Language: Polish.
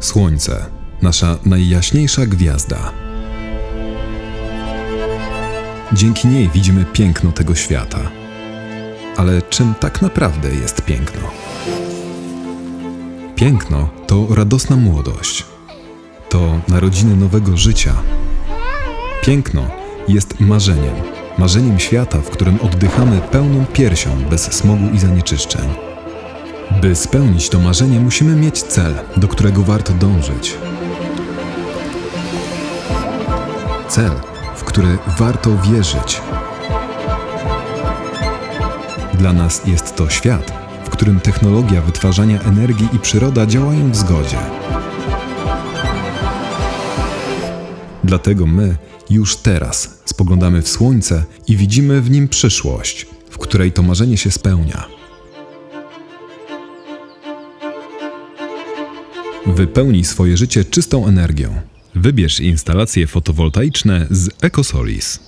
Słońce, nasza najjaśniejsza gwiazda. Dzięki niej widzimy piękno tego świata. Ale czym tak naprawdę jest piękno? Piękno to radosna młodość. To narodziny nowego życia. Piękno jest marzeniem. Marzeniem świata, w którym oddychamy pełną piersią, bez smogu i zanieczyszczeń. By spełnić to marzenie, musimy mieć cel, do którego warto dążyć. Cel, w który warto wierzyć. Dla nas jest to świat, w którym technologia wytwarzania energii i przyroda działają w zgodzie. Dlatego my już teraz spoglądamy w słońce i widzimy w nim przyszłość, w której to marzenie się spełnia. Wypełnij swoje życie czystą energią. Wybierz instalacje fotowoltaiczne z Ecosolis.